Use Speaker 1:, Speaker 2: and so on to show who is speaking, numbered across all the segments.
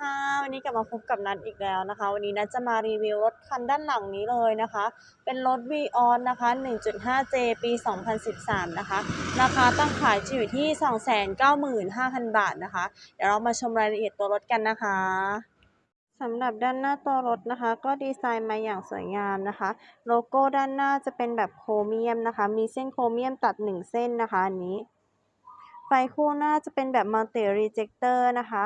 Speaker 1: ค่ะวันนี้กลับมาพบกับนัทอีกแล้วนะคะ วันนี้นัทจะมารีวิวรถคันด้านหลังนี้เลยนะคะ เป็นรถ v ีออนนะคะ 1.5J ปี 2013 นะคะ ราคาตั้งขายอยู่ที่ 295,000 บาทนะคะ เดี๋ยวเรามาชมรายละเอียดตัวรถกันนะคะสำหรับด้านหน้าตัวรถนะคะ ก็ดีไซน์มาอย่างสวยงามนะคะ โลโก้ด้านหน้าจะเป็นแบบโครเมียมนะคะ มีเส้นโครเมียมตัด 1 เส้นนะคะอันนี้ ไฟคู่หน้าจะเป็นแบบมัลติรีเจคเตอร์นะคะ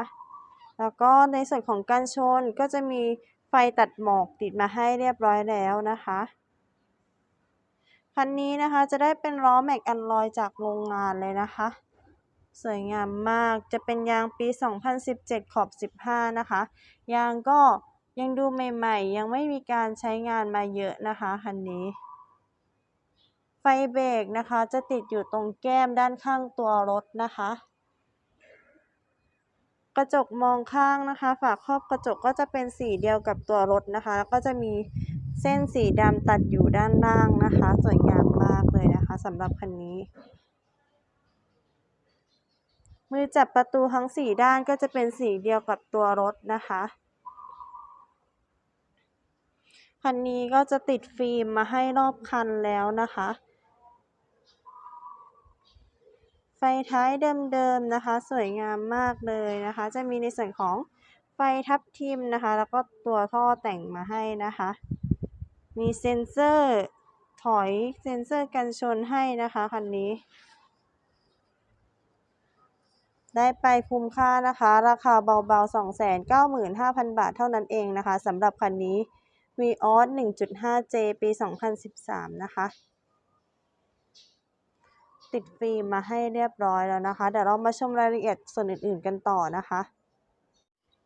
Speaker 1: แล้วก็ในส่วนของกันชนก็จะมีไฟตัดหมอกติดมาให้เรียบร้อยแล้วนะคะคันนี้นะคะจะได้เป็นล้อแม็กอันลอยจากโรงงานเลยนะคะ สวยงามมากจะเป็นยางปี 2017 ขอบ 15 นะคะ ยางก็ยังดูใหม่ๆ ยังไม่มีการใช้งานมาเยอะนะคะคันนี้ ไฟเบรกนะคะจะติดอยู่ตรงแก้มด้านข้างตัวรถนะคะ กระจกมองข้างนะคะ ฝาครอบกระจกก็จะเป็นสีเดียวกับตัวรถนะคะแล้วก็จะมีเส้นสีดำตัดอยู่ด้านล่างนะคะ สวยงามมากเลยนะคะสำหรับคันนี้ มือจับประตูทั้งสี่ด้านก็จะเป็นสีเดียวกับตัวรถนะคะคันนี้ก็จะติดฟิล์มมาให้รอบคันแล้วนะคะ ไฟ ท้ายเดิมๆนะคะ สวยงามมากเลยนะคะ จะมีในส่วนของไฟทับทิมนะคะ แล้วก็ตัวท่อแต่งมาให้นะคะ มีเซ็นเซอร์ถอยเซ็นเซอร์กันชนให้นะคะคันนี้ ได้ไปคุ้มค่านะคะ ราคาเบาๆ 295,000 บาทเท่านั้นเองนะคะสำหรับคันนี้ v ีออส 1.5J ปี 2013 นะคะ ติดฟิล์มมาให้เรียบร้อยแล้วนะคะ เดี๋ยวเรามาชมรายละเอียดส่วนอื่นๆกันต่อนะคะ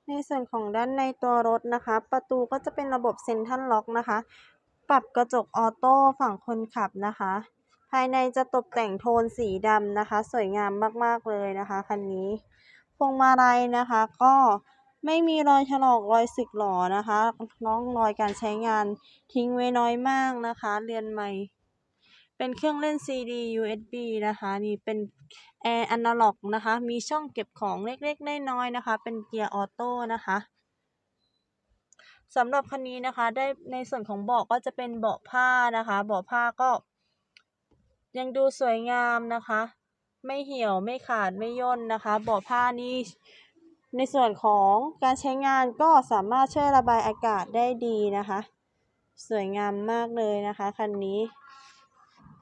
Speaker 1: ในส่วนของด้านในตัวรถนะคะ ประตูก็จะเป็นระบบเซ็นทรัลล็อกนะคะ ปรับกระจกออโต้ฝั่งคนขับนะคะ ภายในจะตกแต่งโทนสีดำนะคะ สวยงามมากๆเลยนะคะคันนี้พวงมาลัยนะคะก็ไม่มีรอยถลอกรอยสึกหรอนะคะน้องรอยการใช้งานทิ้งไว้น้อยมากนะคะ เรียนใหม่ เป็นเครื่องเล่น CD USB นะคะ นี่เป็นแอร์อนาล็อกนะคะ มีช่องเก็บของเล็กๆ น้อยๆนะคะ เป็นเกียร์ออโต้นะคะสำหรับคันนี้นะคะ ได้ในส่วนของเบาะก็จะเป็นเบาะผ้านะคะ เบาะผ้าก็ ยังดูสวยงามนะคะ ไม่เหี่ยวไม่ขาดไม่ย่นนะคะ เบาะผ้านี้ในส่วนของการใช้งานก็สามารถช่วยระบายอากาศได้ดีนะคะ สวยงามมากเลยนะคะคันนี้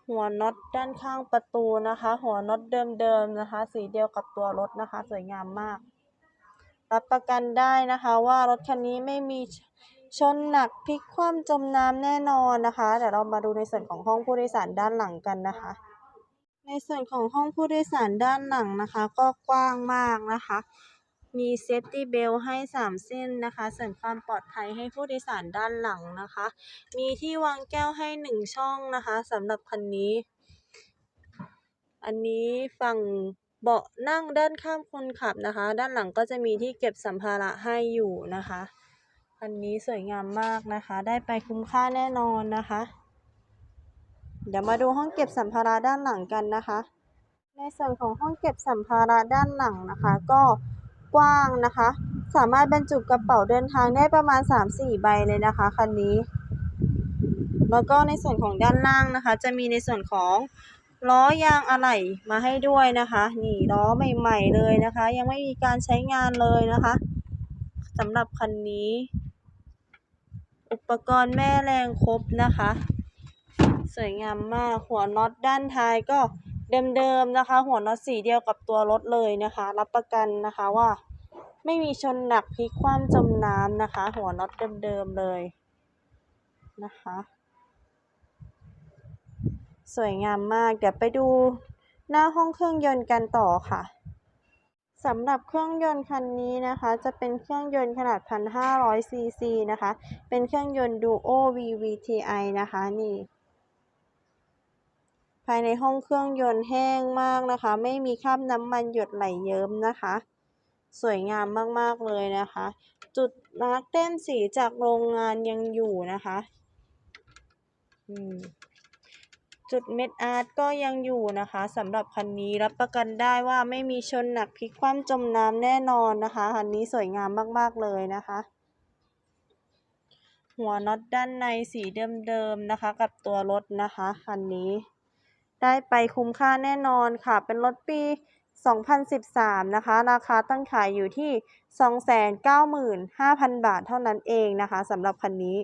Speaker 1: หัวน็อตด้านข้างประตูนะคะ หัวน็อตเดิมๆนะคะ สีเดียวกับตัวรถนะคะ สวยงามมาก รับประกันได้นะคะว่ารถคันนี้ไม่มีชนหนักพลิกคว่ำจมน้ำแน่นอนนะคะเดี๋ยวเรามาดูในส่วนของห้องผู้โดยสารด้านหลังกันนะคะ ในส่วนของห้องผู้โดยสารด้านหลังนะคะ ก็กว้างมากนะคะ มีเซฟตี้เบลให้ 3 เส้นนะคะ เสริมความปลอดภัยให้ผู้โดยสารด้านหลังนะคะ มีที่วางแก้วให้ 1 ช่องนะคะสำหรับคันนี้ อันนี้ฝั่งเบาะนั่งด้านข้างคนขับนะคะ ด้านหลังก็จะมีที่เก็บสัมภาระให้อยู่นะคะคันนี้สวยงามมากนะคะ ได้ไปคุ้มค่าแน่นอนนะคะ เดี๋ยวมาดูห้องเก็บสัมภาระด้านหลังกันนะคะ ในส่วนของห้องเก็บสัมภาระด้านหลังนะคะ ก็ กว้างนะคะ สามารถบรรจุกระเป๋าเดินทางได้ประมาณ 3-4 ใบเลยนะคะคันนี้ แล้วก็ในส่วนของด้านล่างนะคะ จะมีในส่วนของล้อยางอะไหล่มาให้ด้วยนะคะ นี่ล้อใหม่ ๆ เลยนะคะ ยังไม่มีการใช้งานเลยนะคะสำหรับคันนี้ อุปกรณ์แม่แรงครบนะคะ สวยงามมากหัวน็อตด้านท้ายก็ เดิมๆนะคะ หัวน็อตสีเดียวกับตัวรถเลยนะคะ รับประกันนะคะว่า ไม่มีชนหนักพลิกคว่ำจมน้ำนะคะ หัวน็อตเดิมๆเลยนะคะ สวยงามมากเดี๋ยวไปดูหน้าห้องเครื่องยนต์กันต่อค่ะสำหรับเครื่องยนต์คันนี้นะคะ จะเป็นเครื่องยนต์ขนาด 1,500ซีซีนะคะ เป็นเครื่องยนต์ Duo VVTi นะคะนี่ ภายในห้องเครื่องยนต์แห้งมากนะคะ ไม่มีคราบน้ำมันหยดไหลเยิ้มนะคะ สวยงามมากๆเลยนะคะ จุดมาร์กเต้นสีจากโรงงานยังอยู่นะคะจุดเม็ดอาร์ตก็ยังอยู่นะคะสำหรับคันนี้รับประกันได้ว่าไม่มีชนหนักพลิกคว่ำจมน้ำแน่นอนนะคะคันนี้สวยงามมากๆเลยนะคะ หัวน็อตด้านในสีเดิมๆนะคะ กับตัวรถนะคะคันนี้ ได้ไปคุ้มค่าแน่นอนค่ะ เป็นรถปี 2013 นะคะ ราคาตั้งขายอยู่ที่ 295,000 บาทเท่านั้นเองนะคะสำหรับคันนี้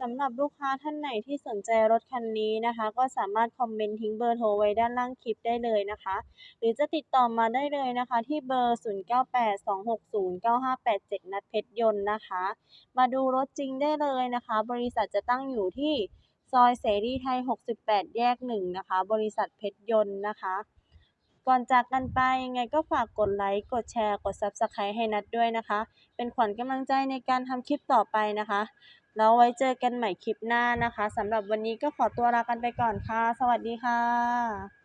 Speaker 1: สำหรับลูกค้าท่านไหนที่สนใจรถคันนี้นะคะ ก็สามารถคอมเมนต์ทิ้งเบอร์โทรไว้ด้านล่างคลิปได้เลยนะคะ หรือจะติดต่อมาได้เลยนะคะ ที่เบอร์ 0982609587 นัดเพชรยนต์นะคะ มาดูรถจริงได้เลยนะคะ บริษัทจะตั้งอยู่ที่ ซอยเสรีไทย 68 แยก 1 นะคะ บริษัทเพชรยนต์นะคะ ก่อนจากกันไปยังไงก็ฝากกดไลค์ กดแชร์ กด Subscribe ให้นัดด้วยนะคะ เป็นขวัญกำลังใจในการทำคลิปต่อไปนะคะ แล้วไว้เจอกันใหม่คลิปหน้านะคะสำหรับวันนี้ก็ขอตัวลากันไปก่อนค่ะ สวัสดีค่ะ